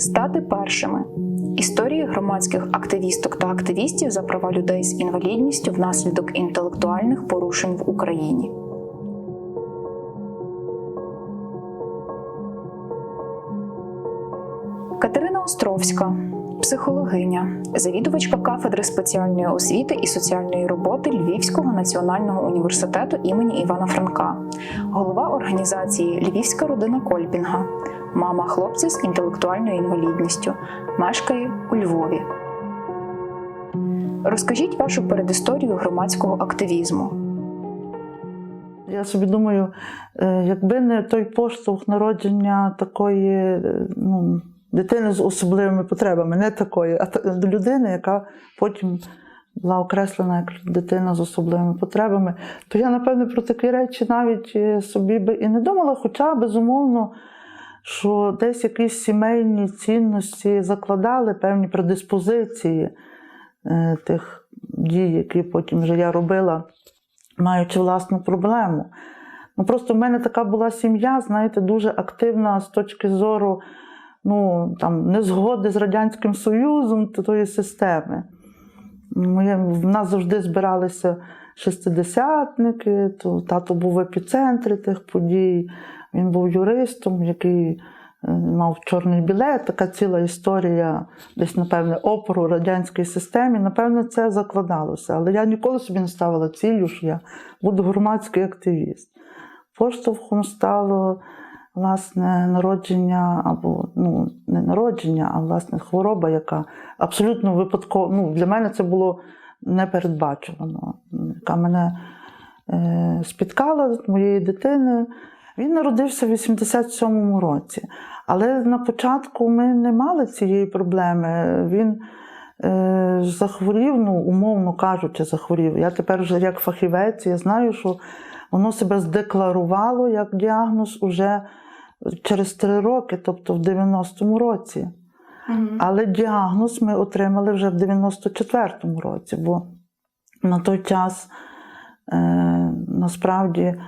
Стати першими історії громадських активісток та активістів за права людей з інвалідністю внаслідок інтелектуальних порушень в Україні. Катерина Островська, психологиня, завідувачка кафедри спеціальної освіти і соціальної роботи Львівського національного університету імені Івана Франка, голова організації Львівська родина Кольпінга, мама хлопця з інтелектуальною інвалідністю, мешкає у Львові. Розкажіть вашу передісторію громадського активізму. Я собі думаю, е, якби не той поштовх народження такої е, ну, дитини з особливими потребами, не такої, а людини, яка потім була окреслена як дитина з особливими потребами, то я, напевне, про такі речі навіть е, собі би і не думала, хоча, безумовно, що десь якісь сімейні цінності закладали певні предиспозиції е, тих дій, які потім вже я робила маючи власну проблему. Ну, просто в мене така була сім'я, знаєте, дуже активна з точки зору ну, там, незгоди з Радянським Союзом та тої системи. Моє, в нас завжди збиралися шестидесятники, то тато був в епіцентрі тих подій. Він був юристом, який е, мав чорний білет, така ціла історія, десь, напевне, опору радянській системі. Напевне, це закладалося. Але я ніколи собі не ставила цілю, що я буду громадський активіст. Поштовхом стало власне народження, або ну, не народження, а власне хвороба, яка абсолютно випадково. Ну, для мене це було непередбачувано, яка мене е, спіткала моєї дитини. Він народився в 87-му році. Але на початку ми не мали цієї проблеми. Він е, захворів, ну, умовно кажучи, захворів. Я тепер вже як фахівець, я знаю, що воно себе здекларувало як діагноз уже через три роки, тобто в 90-му році. Але діагноз ми отримали вже в 94-му році, бо на той час е, насправді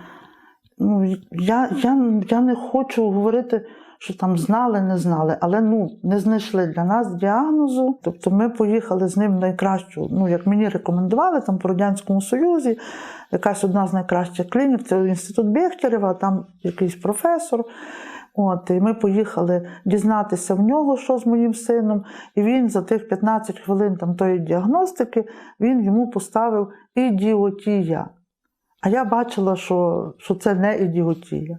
ну, я, я, я не хочу говорити, що там знали, не знали, але ну, не знайшли для нас діагнозу. Тобто ми поїхали з ним найкращу, ну як мені рекомендували там по Радянському Союзі, якась одна з найкращих клінік, це інститут Бехтерева, там якийсь професор. От, і ми поїхали дізнатися в нього, що з моїм сином, і він за тих 15 хвилин там, тої діагностики він йому поставив ідіотія. А я бачила, що, що це не ідіотія.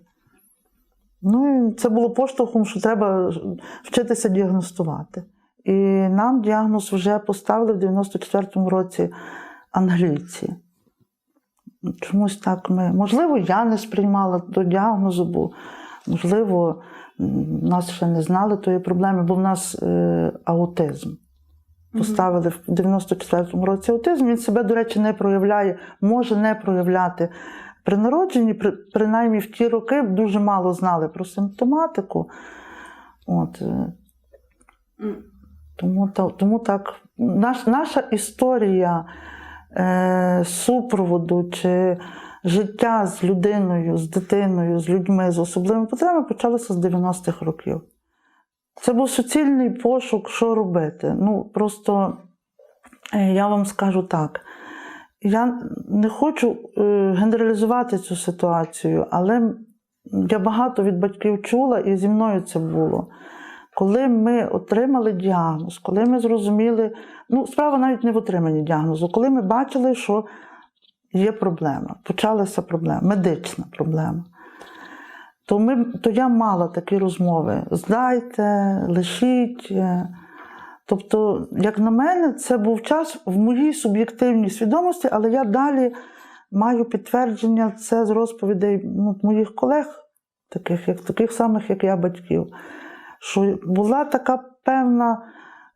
Ну, і це було поштовхом, що треба вчитися діагностувати. І нам діагноз вже поставили в 94-му році англійці. Чомусь так ми. Можливо, я не сприймала до діагнозу, бо, можливо, нас ще не знали тої проблеми, бо в нас е, аутизм. Поставили в 94-му році аутизм. Він себе, до речі, не проявляє, може не проявляти при народженні, при, принаймні в ті роки дуже мало знали про симптоматику. От. е, тому, та- тому так, наш, наша історія е, супроводу чи життя з людиною, з дитиною, з людьми з особливими потребами почалося з 90-х років. Це був суцільний пошук, що робити. Ну, просто е, я вам скажу так. Я не хочу е, генералізувати цю ситуацію, але я багато від батьків чула, і зі мною це було. Коли ми отримали діагноз, коли ми зрозуміли, ну, справа навіть не в отриманні діагнозу, коли ми бачили, що є проблема, почалася проблема, медична проблема. То, ми, то я мала такі розмови: здайте, лишіть. Тобто, як на мене, це був час в моїй суб'єктивній свідомості, але я далі маю підтвердження це з розповідей ну, моїх колег, таких, як, таких самих, як я, батьків, що була така певна,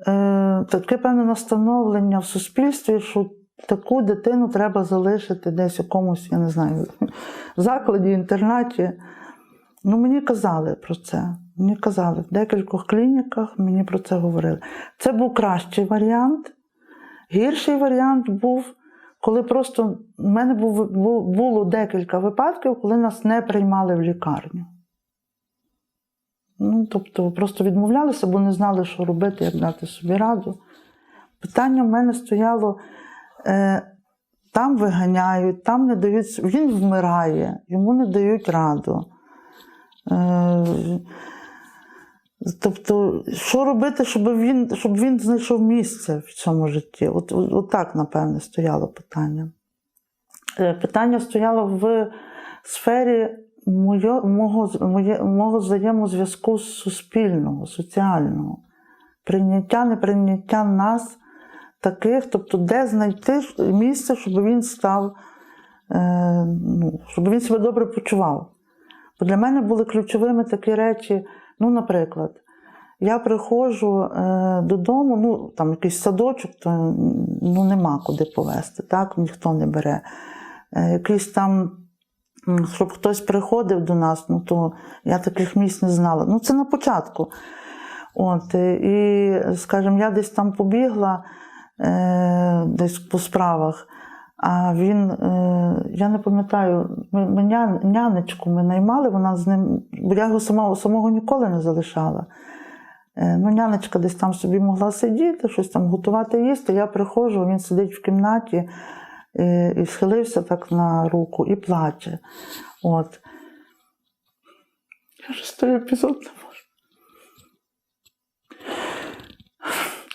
е, таке певне настановлення в суспільстві, що таку дитину треба залишити десь у якомусь, я не знаю, закладі, інтернаті. Ну, мені казали про це. Мені казали, в декількох клініках мені про це говорили. Це був кращий варіант. Гірший варіант був, коли просто в мене був, було декілька випадків, коли нас не приймали в лікарню. Ну, тобто просто відмовлялися, бо не знали, що робити, як дати собі раду. Питання в мене стояло: там виганяють, там не дають, він вмирає, йому не дають раду. Е, тобто, що робити, щоб він, щоб він знайшов місце в цьому житті? От, от, от так, напевне, стояло питання. Е, Питання стояло в сфері моє, мого, моє, мого взаємозв'язку з суспільного, соціального, прийняття, неприйняття нас таких, тобто, де знайти місце, щоб він став, е, ну, щоб він себе добре почував. Бо для мене були ключовими такі речі, ну, наприклад, я приходжу е, додому, ну там якийсь садочок, то ну, нема куди повезти, так, ніхто не бере. Е, якийсь там, щоб хтось приходив до нас, ну то я таких місць не знала. Ну, це на початку. От, і, скажімо, я десь там побігла, е, десь по справах. А він, е, я не пам'ятаю, ми, нянечку ми наймали, вона з ним, бо я його самого, самого ніколи не залишала. Е, Ну, нянечка десь там собі могла сидіти, щось там готувати їсти. Я приходжу, він сидить в кімнаті і схилився так на руку і плаче. От. Я ж той епізод не можу.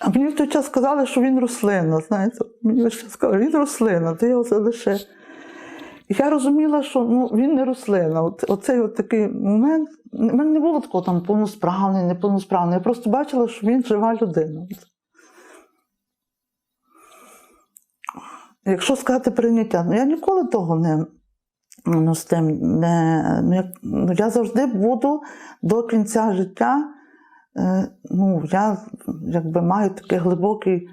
А мені в той час сказали, що він рослина. Знаєте, мені час сказали, він рослина, то я оце лише. І я розуміла, що ну, він не рослина. От, оцей от такий момент. У мене не було такого там повносправний, неповносправний. Я просто бачила, що він жива людина. Якщо сказати прийняття, ну я ніколи того не, ну, з тим не. Ну, як, ну, я завжди буду до кінця життя. Е, ну, я якби маю такий глибокий,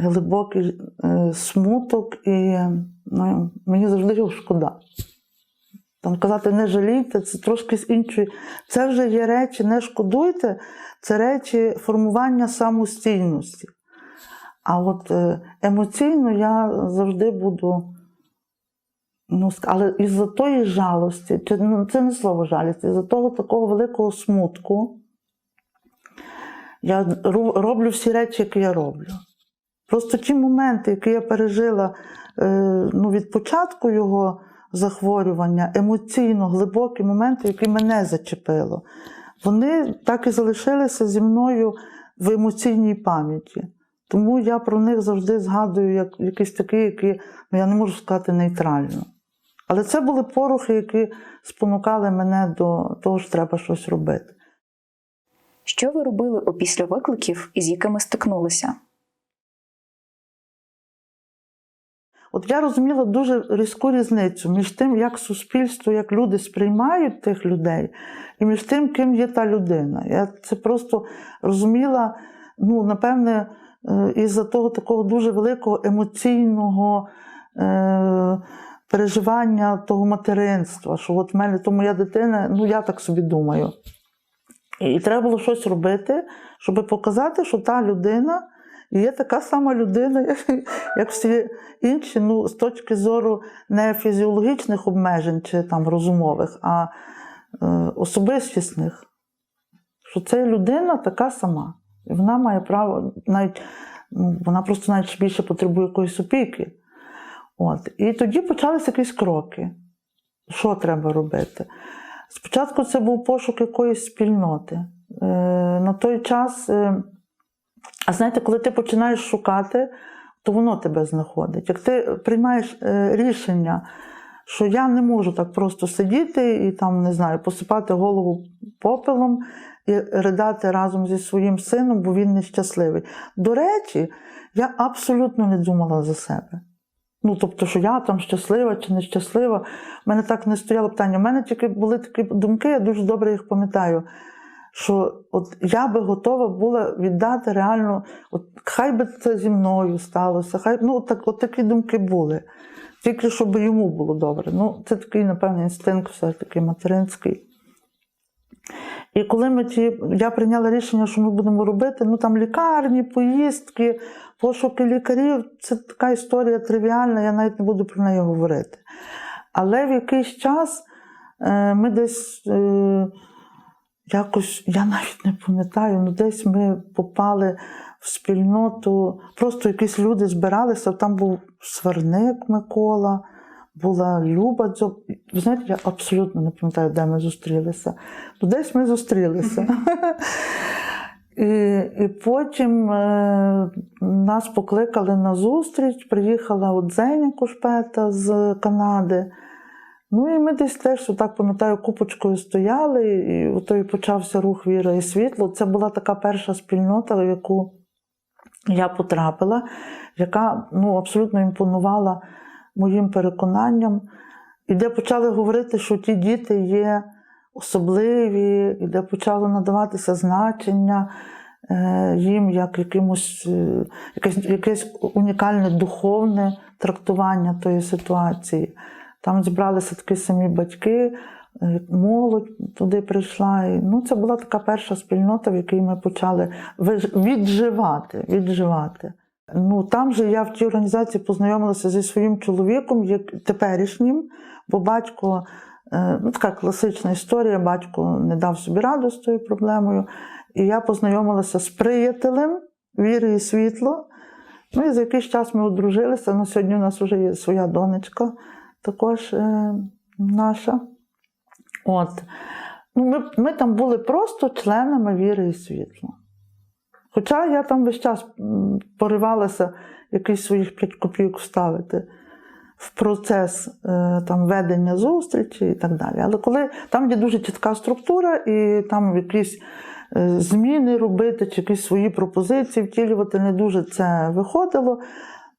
глибокий е, смуток, і ну, мені завжди його шкода. Там казати не жалійте, це трошки з іншої. Це вже є речі, не шкодуйте, це речі формування самостійності. А от е, емоційно я завжди буду. Ну, але із-за тої жалості, ну, це не слово жалість, із-за того такого великого смутку, я роблю всі речі, які я роблю. Просто ті моменти, які я пережила е, ну, від початку його захворювання, емоційно глибокі моменти, які мене зачепило, вони так і залишилися зі мною в емоційній пам'яті. Тому я про них завжди згадую як якісь такі, які ну, я не можу сказати нейтрально. Але це були порухи, які спонукали мене до того, що треба щось робити. Що ви робили опісля викликів, із якими стикнулися? От я розуміла дуже різку різницю між тим, як суспільство, як люди сприймають тих людей, і між тим, ким є та людина. Я це просто розуміла, ну, напевне, е, із-за того такого дуже великого емоційного е, переживання того материнства, що от в мене то моя дитина, ну я так собі думаю. І треба було щось робити, щоб показати, що та людина є така сама людина, як, всі інші, ну, з точки зору не фізіологічних обмежень чи там розумових, а е, особистісних. Що це людина така сама. І вона має право, навіть ну, вона просто навіть більше потребує якоїсь опіки. От. І тоді почалися якісь кроки. Що треба робити? Спочатку це був пошук якоїсь спільноти. Е, на той час, е, а знаєте, коли ти починаєш шукати, то воно тебе знаходить. Як ти приймаєш е, рішення, що я не можу так просто сидіти і там, не знаю, посипати голову попелом і ридати разом зі своїм сином, бо він нещасливий. До речі, я абсолютно не думала за себе. Ну, тобто, що я там щаслива чи нещаслива. У мене так не стояло питання. У мене тільки були такі думки, я дуже добре їх пам'ятаю. Що от я би готова була віддати реально, от хай би це зі мною сталося, хай ну так, от такі думки були. Тільки щоб йому було добре. Ну, це такий, напевно, інстинкт все ж таки материнський. І коли ми ті, я прийняла рішення, що ми будемо робити, ну там лікарні, поїздки, пошуки лікарів, це така історія тривіальна, я навіть не буду про неї говорити. Але в якийсь час е, ми десь, е, якось, я навіть не пам'ятаю, ну десь ми попали в спільноту, просто якісь люди збиралися, там був сварник Микола, була Люба Дзьоб. Ви знаєте, я абсолютно не пам'ятаю, де ми зустрілися. Ну, десь ми зустрілися. І, і потім е, нас покликали на зустріч, приїхала от Зеня Кушпета з Канади. Ну і ми десь теж, так пам'ятаю, купочкою стояли, і ото і почався рух Віра і світло. Це була така перша спільнота, в яку я потрапила, яка ну, абсолютно імпонувала моїм переконанням. І де почали говорити, що ті діти є особливі, і де почало надаватися значення е, їм як якимось, е, якесь, якесь унікальне духовне трактування тої ситуації. Там зібралися такі самі батьки, е, молодь туди прийшла. І, ну, це була така перша спільнота, в якій ми почали відживати. відживати. Ну, там же я в тій організації познайомилася зі своїм чоловіком, як теперішнім, бо батько, ну така класична історія, батько не дав собі раду з тою проблемою. І я познайомилася з приятелем Віри і світло. Ну і за якийсь час ми одружилися. На сьогодні у нас вже є своя донечка, також е, наша. От. Ну, ми, ми там були просто членами віри і світла. Хоча я там весь час поривалася якісь своїх 5 копійок вставити в процес е, там, ведення зустрічі і так далі. Але коли там є дуже чітка структура, і там якісь е, зміни робити, чи якісь свої пропозиції втілювати, не дуже це виходило.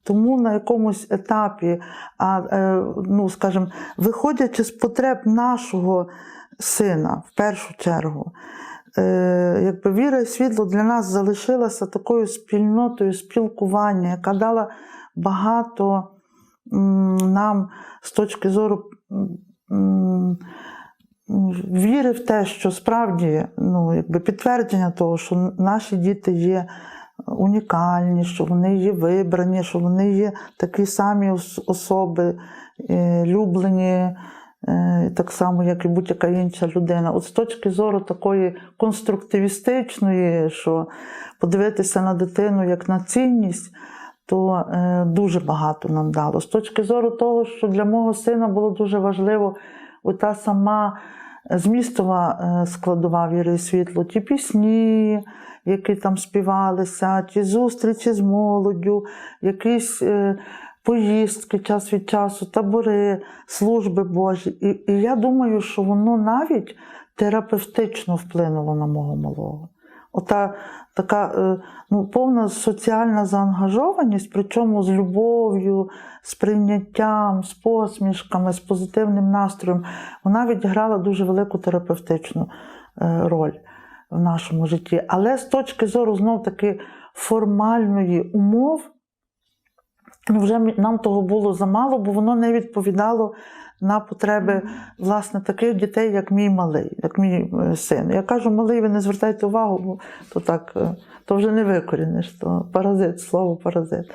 Тому на якомусь етапі, а, е, ну, скажімо, виходячи з потреб нашого сина в першу чергу, якби віра і світло для нас залишилася такою спільнотою спілкування, яка дала багато нам з точки зору віри в те, що справді ну, якби підтвердження того, що наші діти є унікальні, що вони є вибрані, що вони є такі самі особи, е, люблені. е, Так само, як і будь-яка інша людина. От з точки зору такої конструктивістичної, що подивитися на дитину як на цінність, то е, дуже багато нам дало. З точки зору того, що для мого сина було дуже важливо ота сама змістова е, складова віри і світло, ті пісні, які там співалися, ті зустрічі з молоддю, якісь е, поїздки час від часу, табори, служби Божі. І, і я думаю, що воно навіть терапевтично вплинуло на мого малого. Ота така е, ну, повна соціальна заангажованість, причому з любов'ю, з прийняттям, з посмішками, з позитивним настроєм, вона відіграла дуже велику терапевтичну е, роль в нашому житті. Але з точки зору знов таки формальної умов, вже нам того було замало, бо воно не відповідало на потреби власне таких дітей, як мій малий, як мій е, син. Я кажу, малий, ви не звертайте увагу, бо то так, е, то вже не викоріниш, то паразит, слово паразит.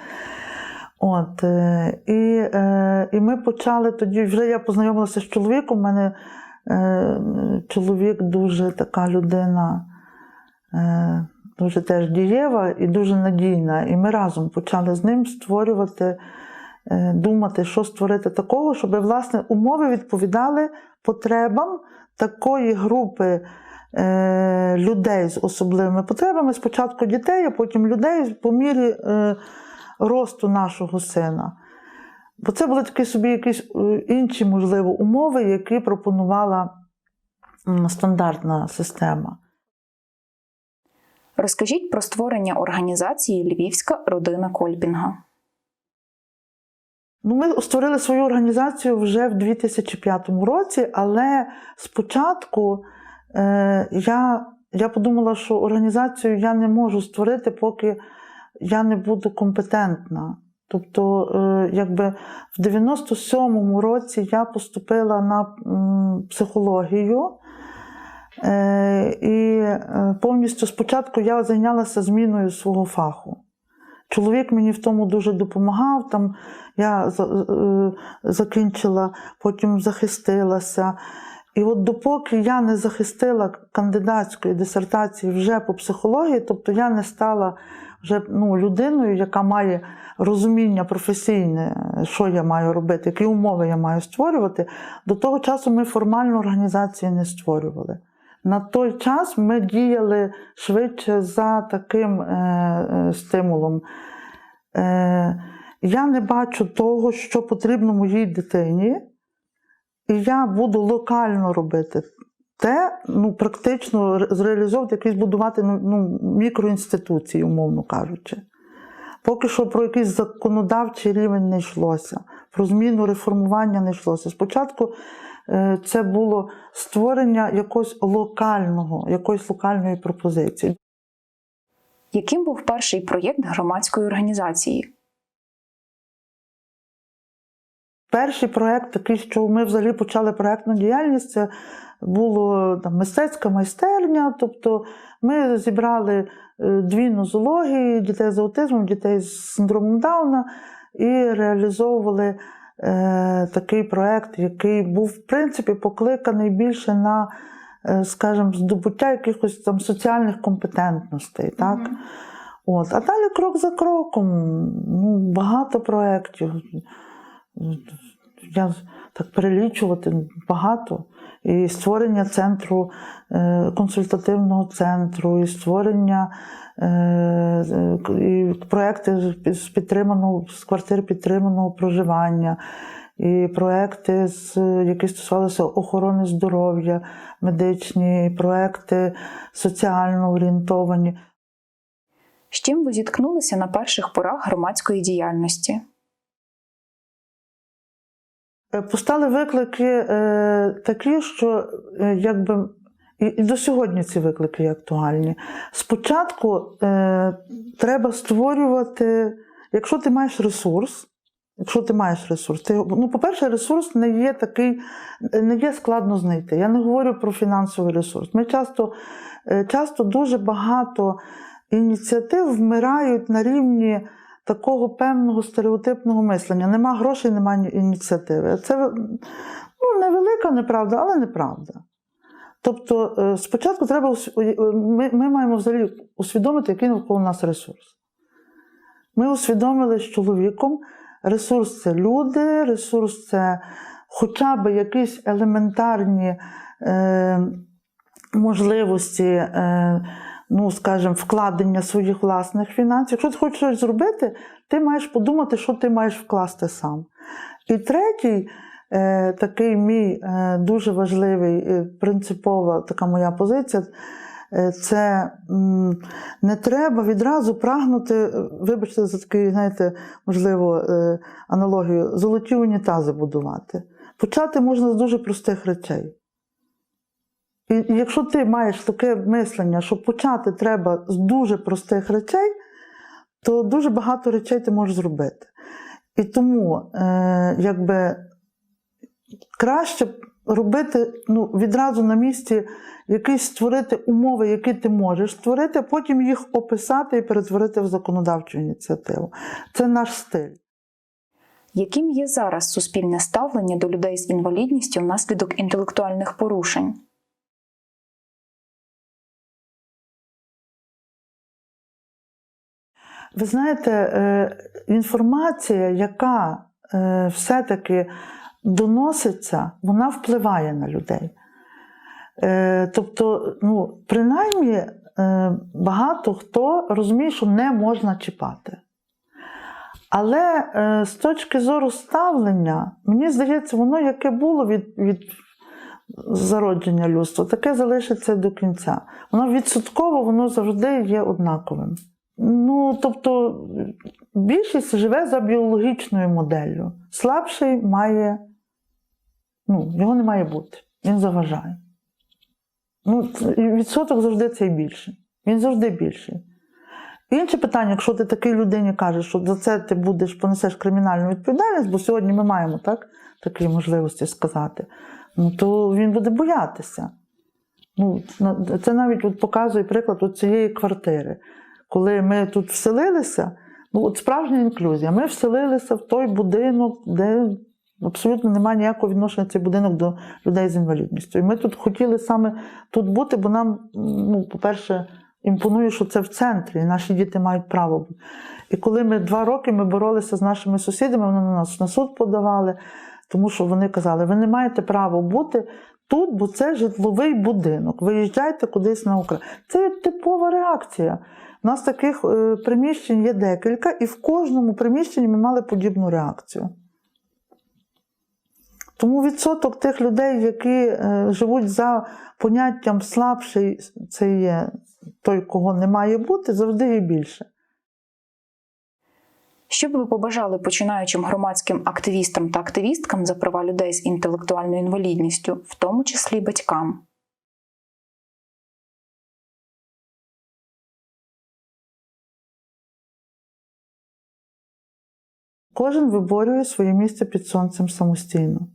От, е, і, і ми почали тоді, вже я познайомилася з чоловіком. У мене чоловік дуже така людина, дуже теж дієва і дуже надійна. І ми разом почали з ним створювати, думати, що створити такого, щоб власне умови відповідали потребам такої групи. е, Людей з особливими потребами, спочатку дітей, а потім людей по мірі е, росту нашого сина. Бо це були такі собі якісь е, інші, можливо, умови, які пропонувала стандартна система. Розкажіть про створення організації Львівська родина Кольбінга. Ну, ми створили свою організацію вже в 2005 році, але спочатку е, я, я подумала, що організацію я не можу створити, поки я не буду компетентна. Тобто, е, якби в 97-му році я поступила на м, психологію. Е, і е, повністю спочатку я зайнялася зміною свого фаху. Чоловік мені в тому дуже допомагав. Там я е, закінчила, потім захистилася. І от допоки я не захистила кандидатської дисертації вже по психології, тобто я не стала вже ну, людиною, яка має розуміння професійне, що я маю робити, які умови я маю створювати, до того часу ми формальну організацію не створювали. На той час ми діяли швидше за таким е, е, стимулом. Е, я не бачу того, що потрібно моїй дитині, і я буду локально робити те, ну, практично зреалізовувати, якісь будувати ну, ну, мікроінституції, умовно кажучи. Поки що про якийсь законодавчий рівень не йшлося, про зміну реформування не йшлося. Спочатку це було створення якогось локального, якоїсь локальної пропозиції. Яким був перший проєкт громадської організації? Перший проєкт, такий, що ми взагалі почали проєктну діяльність, це було там, мистецька майстерня. Тобто ми зібрали е, дві нозології, дітей з аутизмом, дітей з синдромом Дауна, і реалізовували е, такий проєкт, який був, в принципі, покликаний більше на, е, скажімо, здобуття якихось там соціальних компетентностей. Так? От. А далі крок за кроком, ну, багато проєктів. Я так перелічувати багато. І створення центру, е, консультативного центру, і створення і проекти з підтриманого з квартир підтриманого проживання, і проекти, які стосувалися охорони здоров'я, медичні, і проекти соціально орієнтовані. З чим ви зіткнулися на перших порах громадської діяльності? Е, Постали виклики е, такі, що е, якби. І, до сьогодні ці виклики актуальні. Спочатку е, треба створювати, якщо ти маєш ресурс, якщо ти маєш ресурс, ти, ну, по-перше, ресурс не є такий, не є складно знайти. Я не говорю про фінансовий ресурс. Ми часто, е, часто дуже багато ініціатив вмирають на рівні такого певного стереотипного мислення. Нема грошей, немає ініціативи. Це ну, невелика неправда, але неправда. Тобто, е, спочатку треба е, ми, ми маємо взагалі усвідомити, який навколо нас ресурс. Ми усвідомили з чоловіком, ресурс це люди, ресурс це хоча б якісь елементарні е, можливості, е, ну, скажімо, вкладення своїх власних фінансів. Якщо ти хочеш щось зробити, ти маєш подумати, що ти маєш вкласти сам. І третій, е, такий мій е, дуже важливий, е, принципова така моя позиція. е, Це не треба відразу прагнути, е, вибачте, за такий, знаєте, можливо, е, аналогію, золоті унітази будувати. Почати можна з дуже простих речей. І якщо ти маєш таке мислення, що почати треба з дуже простих речей, то дуже багато речей ти можеш зробити. І тому, е, якби краще робити ну, відразу на місці якісь створити умови, які ти можеш створити, а потім їх описати і перетворити в законодавчу ініціативу. Це наш стиль. Яким є зараз суспільне ставлення до людей з інвалідністю внаслідок інтелектуальних порушень? Ви знаєте, е, інформація, яка е, все-таки доноситься, вона впливає на людей. Е, Тобто, ну, принаймні, е, багато хто розуміє, що не можна чіпати. Але е, з точки зору ставлення, мені здається, воно яке було від, від зародження людства, таке залишиться до кінця. Воно відсотково, воно завжди є однаковим. Ну, тобто, більшість живе за біологічною моделлю. Слабший має, ну, його не має бути, він заважає. Ну, відсоток завжди цей більший. Він завжди більший. Інше питання, якщо ти такій людині кажеш, що за це ти будеш понесеш кримінальну відповідальність, бо сьогодні ми маємо так, такі можливості сказати, ну то він буде боятися. Ну, це навіть от показує приклад цієї квартири. Коли ми тут вселилися, ну от справжня інклюзія, ми вселилися в той будинок, де Абсолютно немає ніякого відношення цей будинок до людей з інвалідністю. І ми тут хотіли саме тут бути, бо нам, ну, по-перше, імпонує, що це в центрі, і наші діти мають право. бути. І коли ми два роки ми боролися з нашими сусідами, вони на нас на суд подавали, тому що вони казали, ви не маєте права бути тут, бо це житловий будинок. Виїжджайте кудись на Україну. Це типова реакція. У нас таких е, приміщень є декілька, і в кожному приміщенні ми мали подібну реакцію. Тому відсоток тих людей, які е, живуть за поняттям слабший, це є той, кого не має бути, завжди є більше. Що б ви побажали починаючим громадським активістам та активісткам за права людей з інтелектуальною інвалідністю, в тому числі батькам? Кожен виборює своє місце під сонцем самостійно.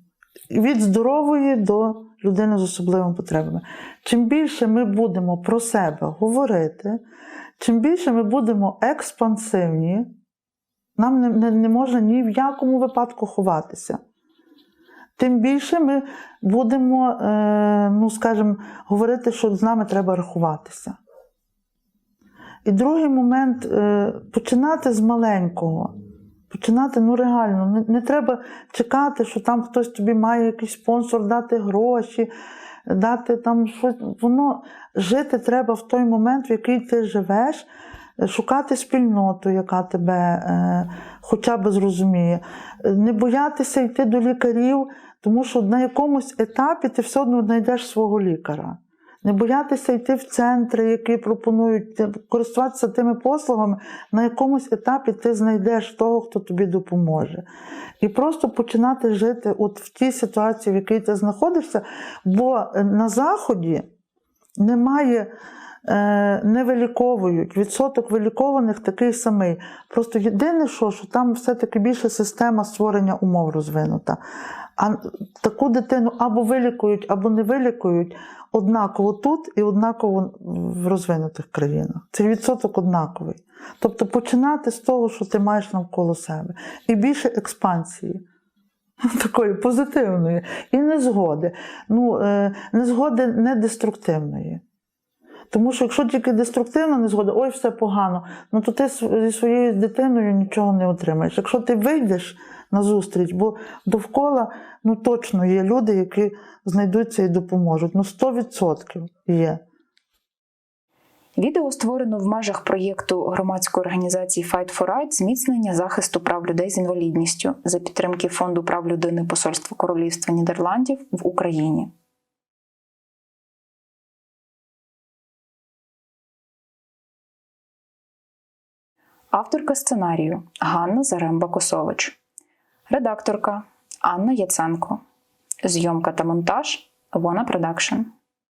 Від здорової до людини з особливими потребами. Чим більше ми будемо про себе говорити, чим більше ми будемо експансивні, нам не, не, не можна ні в якому випадку ховатися. Тим більше ми будемо, е, ну скажімо, говорити, що з нами треба рахуватися. І другий момент е, починати з маленького. Починати ну реально. Не, не треба чекати, що там хтось тобі має якийсь спонсор дати гроші, дати там щось. Воно жити треба в той момент, в який ти живеш, шукати спільноту, яка тебе е, хоча б зрозуміє. Не боятися йти до лікарів, тому що на якомусь етапі ти все одно знайдеш свого лікаря. Не боятися йти в центри, які пропонують е, користуватися тими послугами, на якомусь етапі ти знайдеш того, хто тобі допоможе. І просто починати жити от в тій ситуації, в якій ти знаходишся, бо е, на Заході немає. е, Не виліковують. Відсоток вилікованих такий самий. Просто єдине, що, що там все-таки більше система створення умов розвинута. А таку дитину або вилікують, або не вилікують однаково тут і однаково в розвинутих країнах. Цей відсоток однаковий. Тобто починати з того, що ти маєш навколо себе, і більше експансії. Такої позитивної і незгоди. Ну, е, незгоди не деструктивної. Тому що якщо тільки деструктивна незгода, ой, все погано, ну то ти зі своєю дитиною нічого не отримаєш. Якщо ти вийдеш на зустріч, бо довкола ну, точно є люди, які знайдуться і допоможуть. Ну, 100% є. Відео створено в межах проєкту громадської організації Fight for Right зміцнення захисту прав людей з інвалідністю за підтримки Фонду прав людини Посольства Королівства Нідерландів в Україні. Авторка сценарію Ганна Заремба-Косович. Редакторка Анна Яценко. Зйомка та монтаж Вона Продакшн.